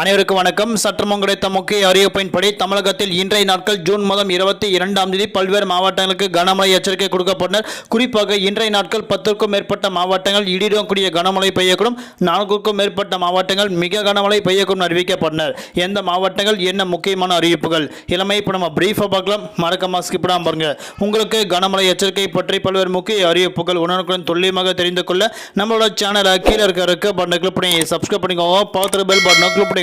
அனைவருக்கும் வணக்கம். சற்றமும் கிடைத்த முக்கிய அறிவிப்பின்படி தமிழகத்தில் இன்றைய நாட்கள் ஜூன் மாதம் இருபத்தி இரண்டாம் தேதி பல்வேறு மாவட்டங்களுக்கு கனமழை எச்சரிக்கை கொடுக்கப்பட்டனர். குறிப்பாக இன்றைய நாட்கள் பத்திற்கும் மேற்பட்ட மாவட்டங்கள் இடியுடன் கனமழை பெய்யக்கூடும். நான்குக்கும் மேற்பட்ட மாவட்டங்கள் மிக கனமழை பெய்யக்கூடும் அறிவிக்கப்பட்டனர். எந்த மாவட்டங்கள் என்ன முக்கியமான அறிவிப்புகள்? இளமை இப்போ நம்ம பிரீஃபாக பார்க்கலாம். மறக்காம ஸ்கிப்பிடாம பாருங்க. உங்களுக்கு கனமழை எச்சரிக்கை பற்றி பல்வேறு முக்கிய அறிவிப்புகள் உடனுக்குடன் துல்லியமாக தெரிந்து கொள்ள நம்மளோட சேனலை கீழே இருக்க இருக்க பட்டனை கிளிக் பண்ணி சப்ஸ்கிரைப் பண்ணிக்கோங்க. பார்த்துட்டு பெல் பட்டனை கிளிக்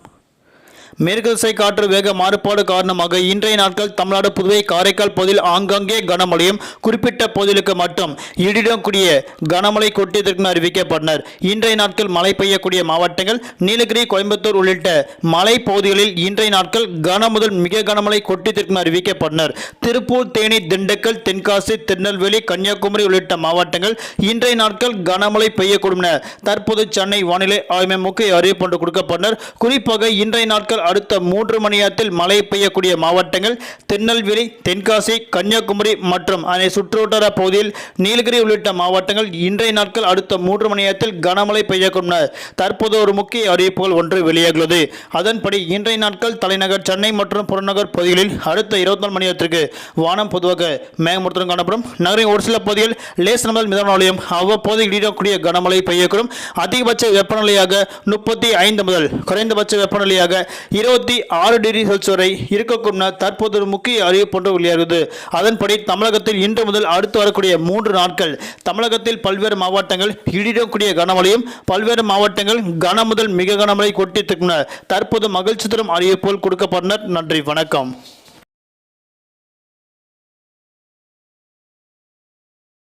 மேற்கு திசை காற்று வேக மாறுபாடு காரணமாக இன்றைய நாட்கள் தமிழ்நாடு புதுவை காரைக்கால் பகுதியில் ஆங்காங்கே கனமழையும் குறிப்பிட்ட பகுதிகளுக்கு மட்டும் இடியுடன் கூடிய கனமழை கொட்டியதற்கு அறிவிக்கப்பட்டனர். இன்றைய நாட்கள் மழை பெய்யக்கூடிய மாவட்டங்கள் நீலகிரி கோயம்புத்தூர் உள்ளிட்ட மலை பகுதிகளில் இன்றைய நாட்கள் கன முதல் மிக கனமழை கொட்டியதற்கு அறிவிக்கப்பட்டனர். திருப்பூர் தேனி திண்டுக்கல் தென்காசி திருநெல்வேலி கன்னியாகுமரி உள்ளிட்ட மாவட்டங்கள் இன்றைய நாட்கள் கனமழை பெய்யக்கூடும் என தற்போது சென்னை வானிலை ஆய்வு முக்கிய அறிவிப்பு ஒன்று கொடுக்கப்பட்டனர். குறிப்பாக இன்றைய நாட்கள் அடுத்த மூன்று மணி நேரத்தில் மழை பெய்யக்கூடிய மாவட்டங்கள் திருநெல்வேலி தென்காசி கன்னியாகுமரி மற்றும் அதனை சுற்றுவட்டார பகுதியில் நீலகிரி உள்ளிட்ட மாவட்டங்கள் இன்றைய நாட்கள் அடுத்த மூன்று மணி நேரத்தில் கனமழை பெய்யக்கூடும். தற்போது ஒரு முக்கிய அறிவிப்புகள் ஒன்று வெளியாகியுள்ளது. அதன்படி இன்றைய நாட்கள் தலைநகர் சென்னை மற்றும் புறநகர் பகுதிகளில் அடுத்த இருபத்தி நாலு மணி நேரத்திற்கு வானம் பொதுவாக மேகமூர்த்தம் காணப்படும். நகரின் ஒரு சில பகுதியில் லேசன முதல் மிதமான நிலையம் அவ்வப்போது இடியக்கூடிய கனமழை பெய்யக்கூடும். அதிகபட்ச வெப்பநிலையாக முப்பத்தி ஐந்து முதல் குறைந்தபட்ச வெப்பநிலையாக இருபத்தி ஆறு டிகிரி செல்சியஸ் வரை இருக்கக்கூடும் தற்போது ஒரு முக்கிய அறிவிப்பு ஒன்று வெளியாகிறது அதன்படி தமிழகத்தில் இன்று முதல் அடுத்து வரக்கூடிய மூன்று நாட்கள் தமிழகத்தில் பல்வேறு மாவட்டங்கள் இடிடக்கூடிய கனமழையும் பல்வேறு மாவட்டங்கள் கன முதல் மிக கனமழை கொட்டி தற்போது மகிழ்ச்சி தரும் அறிவிப்புகள் கொடுக்கப்பட்டனர். நன்றி வணக்கம்.